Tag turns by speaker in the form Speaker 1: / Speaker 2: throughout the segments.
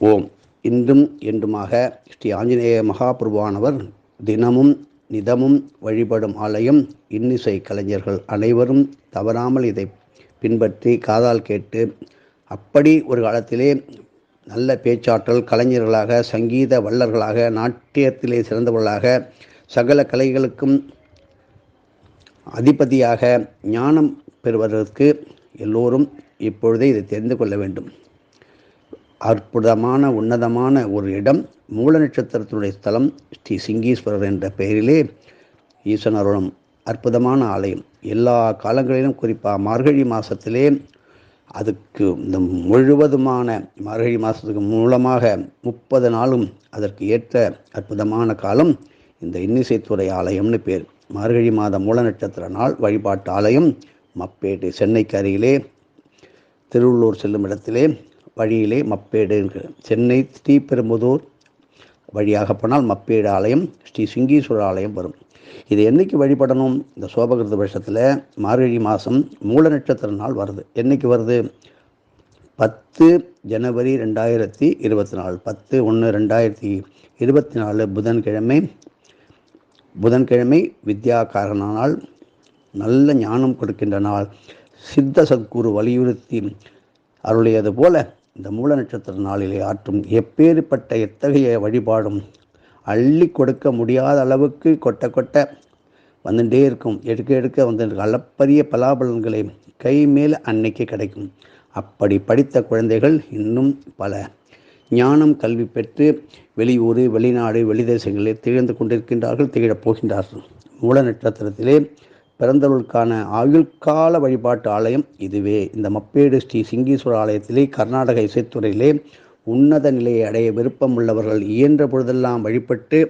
Speaker 1: ஓம் இன்றும் என்றுமாக ஸ்ரீ ஆஞ்சநேய மகாபிரபுவானவர் தினமும் நிதமும் வழிபடும் ஆலயம் இன்னிசை கலைஞர்கள் அனைவரும் தவறாமல் இதை பின்பற்றி காதால் கேட்டு அப்படி ஒரு காலத்திலே நல்ல பேச்சாற்றல் கலைஞர்களாக சங்கீத வல்லர்களாக நாட்டியத்திலே சிறந்தவர்களாக சகல கலைகளுக்கும் அதிபதியாக ஞானம் பெறுவதற்கு எல்லோரும் இப்பொழுதே இதை தெரிந்து கொள்ள வேண்டும். அற்புதமான உன்னதமான ஒரு இடம் மூல நட்சத்திரத்தினுடைய ஸ்தலம் ஸ்ரீ சிங்கீஸ்வரர் என்ற பெயரிலே ஈசனருடன் அற்புதமான ஆலயம். எல்லா காலங்களிலும் குறிப்பாக மார்கழி மாதத்திலே அதுக்கு இந்த முழுவதுமான மார்கழி மாதத்துக்கு மூலமாக முப்பது நாளும் அதற்கு ஏற்ற அற்புதமான காலம் இந்த இன்னிசைத்துறை ஆலயம்னு பேர். மார்கழி மாத மூல நட்சத்திர நாள் வழிபாட்டு ஆலயம் மப்பேட்டு சென்னைக்கு அருகிலே திருவள்ளூர் செல்லும் இடத்திலே வழியிலே மப்பேடு சென்னை ஸ்ரீபெரும்புதூர் வழியாக போனால் மப்பேடு ஆலயம் ஸ்ரீ சிங்கீஸ்வரர் ஆலயம் வரும். இது என்னைக்கு வழிபடணும்? இந்த சோபகிருத வருஷத்தில் மார்கழி மாதம் மூல நட்சத்திர நாள் வருது. என்னைக்கு வருது? பத்து ஜனவரி ரெண்டாயிரத்தி இருபத்தி நாலு. பத்து ஒன்று ரெண்டாயிரத்தி இருபத்தி நாலு புதன்கிழமை. புதன்கிழமை வித்யாகாரண நாள். நல்ல ஞானம் கொடுக்கின்ற நாள். சித்த சத்குரு வலியுறுத்தி அருளியது போல இந்த மூல நட்சத்திர நாளிலே ஆற்றும் எப்பேறுபட்ட எத்தகைய வழிபாடும் அள்ளி கொடுக்க முடியாத அளவுக்கு கொட்ட கொட்ட வந்துட்டே இருக்கும். எடுக்க எடுக்க வந்து அளப்பரிய பலாபலன்களை கை மேல் அன்னைக்கு கிடைக்கும். அப்படி படித்த குழந்தைகள் இன்னும் பல. ஞானம் கல்வி பெற்று வெளியூர் வெளிநாடு வெளிதேசங்களில் திகழ்ந்து கொண்டிருக்கின்றார்கள் திகழப் போகின்றார்கள். மூல நட்சத்திரத்திலே பிறந்தவர்களுக்கான ஆயுள்கால வழிபாட்டு ஆலயம் இதுவே. இந்த மப்பேடு ஸ்ரீ சிங்கீஸ்வர ஆலயத்திலே கர்நாடக இசைத்துறையிலே உன்னத நிலையை அடைய விருப்பம் உள்ளவர்கள் இயன்ற பொழுதெல்லாம் வழிபட்டு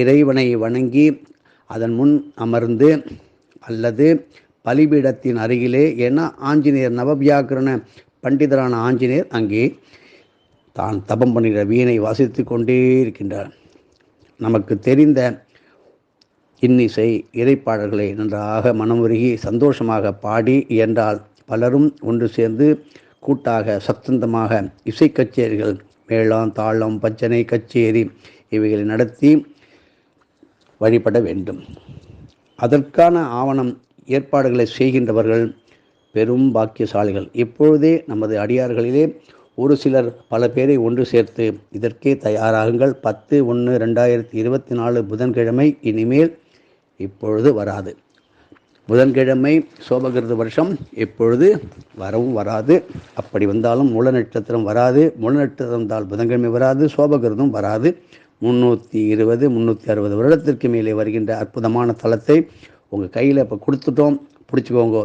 Speaker 1: இறைவனை வணங்கி அதன் முன் அமர்ந்து அல்லது பலிபீடத்தின் அருகிலே ஏன்னா ஆஞ்சநேயர் நவவியாக்கரண பண்டிதரான ஆஞ்சநேயர் அங்கே தான் தபம் பண்ணுகிற வீணை வாசித்து கொண்டே இருக்கின்றார். நமக்கு தெரிந்த இன்னிசை இறைப்பாடல்களை நன்றாக மனமுருகி சந்தோஷமாக பாடி இயன்றால் பலரும் ஒன்று சேர்ந்து கூட்டாக சத்தந்தமாக இசை கச்சேரிகள் மேளம் தாளம் பச்சனை கச்சேரி இவைகளை நடத்தி வழிபட வேண்டும். அதற்கான ஆவணம் ஏற்பாடுகளை செய்கின்றவர்கள் பெரும் பாக்கியசாலிகள். இப்பொழுதே நமது அடியார்களிலே ஒரு சிலர் பல பேரை ஒன்று சேர்த்து இதற்கே தயாராகுங்கள். பத்து ஒன்று ரெண்டாயிரத்தி இருபத்தி நாலு புதன்கிழமை. இனிமேல் இப்பொழுது வராது. புதன்கிழமை சோபகிருத வருஷம் இப்பொழுது வரவும் வராது. அப்படி வந்தாலும் மூல நட்சத்திரம் வராது. மூல நட்சத்திரம் வந்தால் புதன்கிழமை வராது சோபகிருதம் வராது. முந்நூற்றி இருபது முந்நூற்றி அறுபது வருடத்திற்கு மேலே வருகின்ற அற்புதமான தளத்தை உங்கள் கையில் இப்போ கொடுத்துட்டோம். பிடிச்சிக்கோங்க.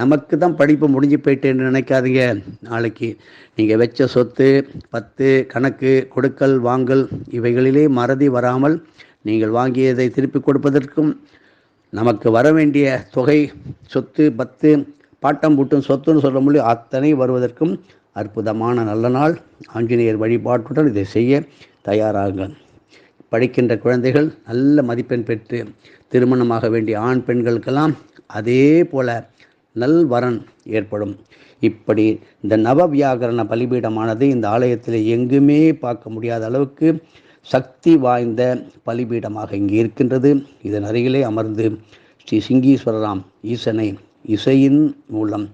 Speaker 1: நமக்கு தான் படிப்பு முடிஞ்சு போயிட்டேன்னு நினைக்காதீங்க. நாளைக்கு நீங்கள் வச்ச சொத்து பத்து கணக்கு கொடுக்கல் வாங்கல் இவைகளிலே மறதி வராமல் நீங்கள் வாங்கியதை திருப்பி கொடுப்பதற்கும் நமக்கு வர வேண்டிய தொகை சொத்து பத்து பாட்டம் பூட்டும் சொத்துன்னு சொல்ல முடியும். அத்தனை வருவதற்கும் அற்புதமான நல்ல நாள். ஆஞ்சநேயர் வழிபாட்டுடன் இதை செய்ய தயாராகுங்கள் படிக்கின்ற குழந்தைகள் நல்ல மதிப்பெண் பெற்று திருமணமாக வேண்டிய ஆண் பெண்களுக்கெல்லாம் அதே போல நல் வரன் ஏற்படும். இப்படி இந்த நவ வியாகரண பலிபீடமானது இந்த ஆலயத்தில் எங்குமே பார்க்க முடியாத அளவுக்கு சக்தி வாய்ந்த பலிபீடமாக இங்கே இருக்கின்றது. இதன் அருகிலே அமர்ந்து ஸ்ரீ சிங்கீஸ்வரராம் ஈசனை இசையின் மூலம்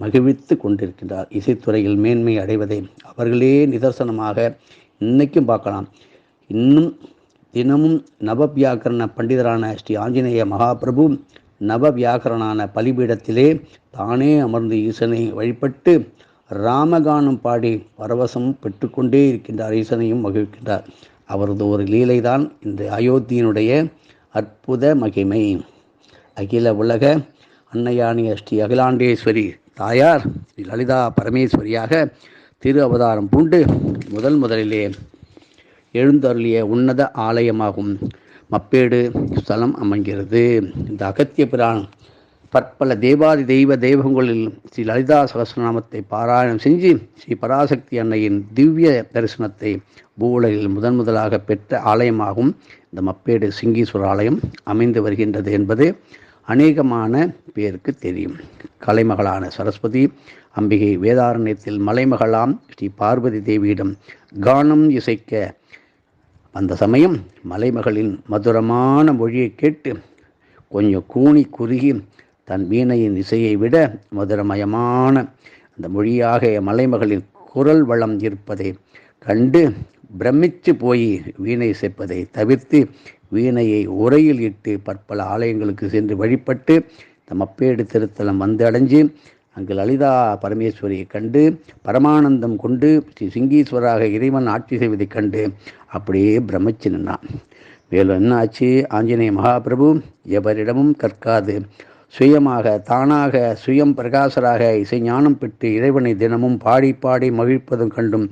Speaker 1: மகிழ்வித்து கொண்டிருக்கின்றார். இசைத்துறையில் மேன்மை அடைவதை அவர்களே நிதர்சனமாக இன்னைக்கும் பார்க்கலாம். இன்னும் தினமும் நவவியாக்கரண பண்டிதரான ஸ்ரீ ஆஞ்சநேய மகாபிரபு நவவியாக்கரனான பலிபீடத்திலே தானே அமர்ந்து ஈசனை வழிபட்டு ராமகானம் பாடி பரவசம் பெற்றுக்கொண்டே இருக்கின்றார். ஈசனையும் மகிழ்கின்றார் அவரது ஒரு லீலைதான் இந்த அயோத்தியினுடைய அற்புத மகிமை. அகில உலக அன்னையானிய ஸ்ரீ அகிலாண்டேஸ்வரி தாயார் ஸ்ரீ லலிதா பரமேஸ்வரியாக திரு அவதாரம் பூண்டு முதல் முதலிலே எழுந்தருளிய உன்னத ஆலயமாகும். மப்பேடு ஸ்தலம் அமைகிறது இந்த அகத்திய பிரான் பற்பல தேவாதி தெய்வ தெய்வங்களில் ஸ்ரீ லலிதா சகசிரநாமத்தை பாராயணம் செஞ்சு ஸ்ரீ பராசக்தி அன்னையின் திவ்ய தரிசனத்தை பூவுலகில் முதன் முதலாக பெற்ற ஆலயமாகும். இந்த மப்பேடு சிங்கீஸ்வர ஆலயம் அமைந்து வருகின்றது என்பது அநேகமான பேருக்கு தெரியும். கலைமகளான சரஸ்வதி அம்பிகை வேதாரண்யத்தில் மலைமகளாம் ஸ்ரீ பார்வதி தேவியிடம் கானம் இசைக்க அந்த சமயம் மலைமகளின் மதுரமான மொழியை கேட்டு கொஞ்சம் கூனி குறுகி தன் வீணையின் இசையை விட மதுரமயமான அந்த மொழியாக மலைமகளின் குரல் வளம் இருப்பதை கண்டு பிரமிச்சு போய் வீணை இசைப்பதை தவிர்த்து வீணையை உரையில் இட்டு பற்பல ஆலயங்களுக்கு சென்று வழிபட்டு தம்மப்பேடு திருத்தலம் வந்து அடைஞ்சு அங்கு லலிதா பரமேஸ்வரியை கண்டு பரமானந்தம் கொண்டு ஸ்ரீ சிங்கீஸ்வராக இறைவன் ஆட்சி செய்வதைக் கண்டு அப்படியே பிரமிச்சு நின்றான் மேலும் என்ன ஆச்சு ஆஞ்சநேய மகாபிரபு எவரிடமும் கற்காது. சுயமாக தானாக சுயம் பிரகாசராக இசை ஞானம் பெற்று இறைவனை தினமும் பாடி பாடி மகிழ்ப்பதும் கண்டும்.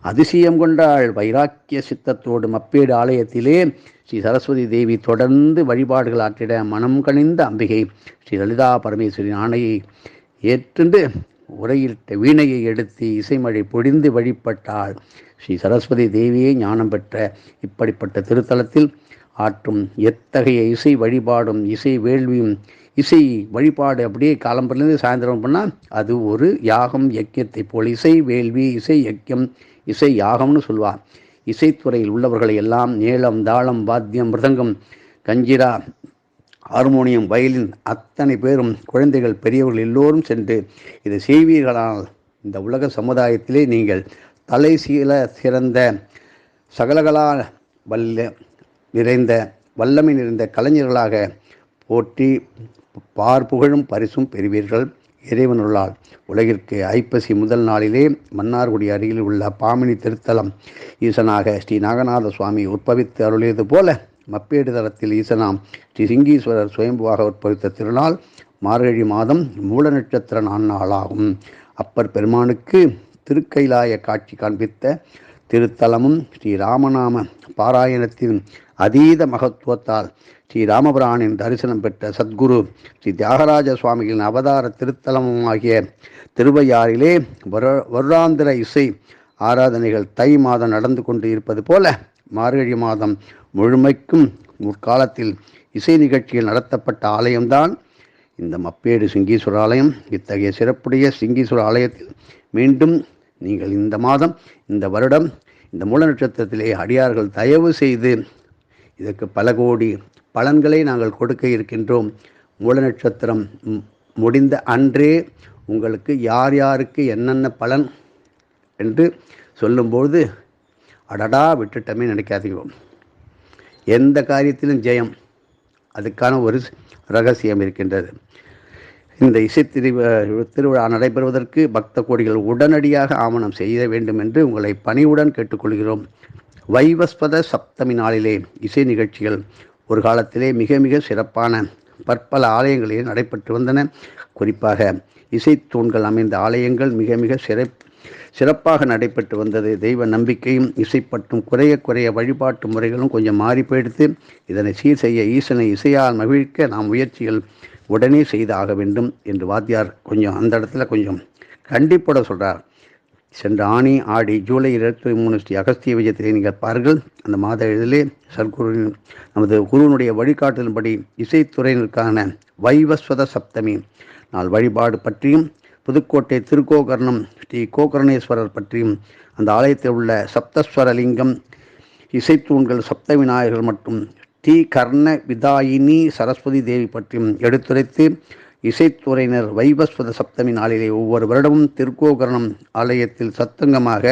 Speaker 1: அதிசயம் கொண்டாள் வைராக்கிய சித்தத்தோடு மப்பேடு ஆலயத்திலே ஸ்ரீ சரஸ்வதி தேவி தொடர்ந்து வழிபாடுகள் ஆற்றிட மனம் கனிந்த அம்பிகை ஸ்ரீ லலிதா பரமேஸ்வரின் ஆணையை ஏற்றுண்டு உரையிட்ட வீணையை எடுத்து இசைமழை பொழிந்து வழிபட்டாள். ஸ்ரீ சரஸ்வதி தேவியே ஞானம் பெற்ற இப்படிப்பட்ட திருத்தலத்தில் ஆற்றும் எத்தகைய இசை வழிபாடும் இசை வேள்வியும் இசை வழிபாடு அப்படியே காலம்பரிலிருந்து சாயந்தரம் பண்ணால் அது ஒரு யாகம் யக்கியத்தை போல். இசை வேள்வி இசை யக்கியம் இசை யாகம்னு சொல்லுவார் இசைத்துறையில் உள்ளவர்களை எல்லாம் நீளம் தாளம் வாத்தியம் மிருதங்கம் கஞ்சிரா ஹார்மோனியம் வயலின் அத்தனை பேரும் குழந்தைகள் பெரியவர்கள் எல்லோரும் சென்று இதை செய்வீர்களானால் இந்த உலக சமுதாயத்திலே நீங்கள் தலை சீல சிறந்த சகலகலா வல்ல நிறைந்த வல்லமை நிறைந்த கலைஞர்களாக போற்றி பார்ப்புகழும் பரிசும் பெறுவீர்கள். இறைவனுள்ளால் உலகிற்கு ஐப்பசி முதல் நாளிலே மன்னார்குடி அருகில் உள்ள பாமினி திருத்தலம் ஈசனாக ஸ்ரீ நாகநாத சுவாமி உற்பவித்து அருளியது போல மப்பேடு தளத்தில் ஈசனாம் ஸ்ரீ சிங்கீஸ்வரர் சுயம்புவாக உற்பவித்த திருநாள் மார்கழி மாதம் மூல நட்சத்திர நாளாகும். அப்பர் பெருமானுக்கு திருக்கைலாய காட்சி காண்பித்த திருத்தலமும் ஸ்ரீ ராமநாம பாராயணத்தின் அதீத மகத்துவத்தால் ஸ்ரீராமபிரானின் தரிசனம் பெற்ற சத்குரு ஸ்ரீ தியாகராஜ சுவாமிகளின் அவதார திருத்தலமும் ஆகிய திருவையாறிலே வரு வருடாந்திர இசை ஆராதனைகள் தை மாதம் நடந்து கொண்டு இருப்பது போல மார்கழி மாதம் முழுமைக்கும் முற்காலத்தில் இசை நிகழ்ச்சியில் நடத்தப்பட்ட ஆலயம்தான். இந்த மப்பேடு சிங்கீஸ்வர ஆலயம். இத்தகைய சிறப்புடைய சிங்கீஸ்வர ஆலயத்தில் மீண்டும் நீங்கள் இந்த மாதம் இந்த வருடம் இந்த மூல நட்சத்திரத்திலே அடியார்கள் தயவு செய்து இதற்கு பல கோடி பலன்களை நாங்கள் கொடுக்க இருக்கின்றோம். மூல நட்சத்திரம் முடிந்த அன்றே உங்களுக்கு யார் யாருக்கு என்னென்ன பலன் என்று சொல்லும்போது அடடா விட்டுட்டமே நினைக்காதீங்க. எந்த காரியத்திலும் ஜெயம். அதுக்கான ஒரு ரகசியம் இருக்கின்றது. இந்த இசை திருவிழா நடைபெறுவதற்கு பக்த கோடிகள் உடனடியாக ஆவணம் செய்ய வேண்டும் என்று உங்களை பணிவுடன் கேட்டுக்கொள்கிறோம். வைவஸ்வத சப்தமி நாளிலே இசை நிகழ்ச்சிகள் ஒரு காலத்திலே மிக மிக சிறப்பான பற்பல ஆலயங்களில் நடைபெற்று வந்தன. குறிப்பாக இசைத்தூண்கள் அமைந்த ஆலயங்கள் மிக மிக சிறப் சிறப்பாக நடைபெற்று வந்தது. தெய்வ நம்பிக்கையும் இசைப்பட்டும் குறைய குறைய வழிபாட்டு முறைகளும் கொஞ்சம் மாறி போயிடுத்து இதனை சீர் செய்ய ஈசனை இசையால் மகிழ்க்க நாம் முயற்சிகள் உடனே செய்தாக வேண்டும் என்று வாத்தியார் கொஞ்சம் அந்த இடத்துல கொஞ்சம் கண்டிப்போட சொல்றார். சென்ற ஆணி ஆடி ஜூலை இருபத்தி மூணு ஸ்ரீ அகஸ்திய விஜயத்திலே நீங்கள் பாருங்கள் அந்த மாத இதிலே சர்க்குருவின் நமது குருவினுடைய வழிகாட்டலின்படி இசைத்துறையினருக்கான வைவஸ்வத சப்தமி நாள் வழிபாடு பற்றியும் புதுக்கோட்டை திருக்கோகர்ணம் ஸ்ரீ கோகர்ணேஸ்வரர் பற்றியும் அந்த ஆலயத்தில் உள்ள சப்தஸ்வரலிங்கம் இசைத்தூண்கள் சப்த விநாயகர்கள் மற்றும் டி கர்ண விதாயினி சரஸ்வதி தேவி பற்றியும் எடுத்துரைத்து இசைத்துறையினர் வைவஸ்வத சப்தமி நாளிலே ஒவ்வொரு வருடமும் திருக்கோகரணம் ஆலயத்தில் சத்தங்கமாக